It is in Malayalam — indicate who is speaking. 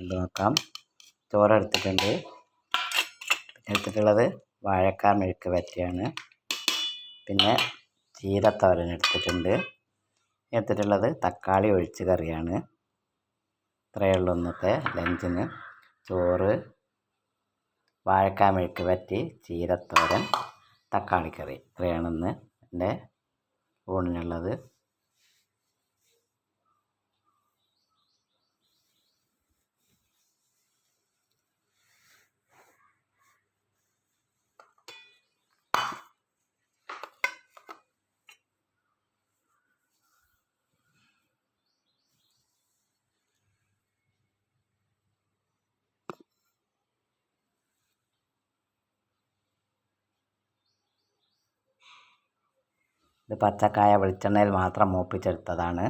Speaker 1: കണ്ടു നോക്കാം. ചോറ് എടുത്തിട്ടുണ്ട്. എടുത്തിട്ടുള്ളത് വാഴക്കാ മെഴുക്ക് പറ്റിയാണ് പിന്നെ ചീരത്തോരൻ എടുത്തിട്ടുണ്ട്. എടുത്തിട്ടുള്ളത് തക്കാളി ഒഴിച്ച് കറിയാണ്. ഇത്രയേ ഉള്ളൂ ഇന്നത്തെ ലഞ്ചിന്. ചോറ് വാഴക്കാ മെഴുക്ക് പറ്റി ചീരത്തോരൻ തക്കാളിക്കറി ഇത്രയാണ് ഇന്ന് എന്റെ ഊണിനുള്ളത്. ഇത് പച്ചക്കായ വെളിച്ചെണ്ണയിൽ മാത്രം മൂപ്പിച്ചെടുത്തതാണ്.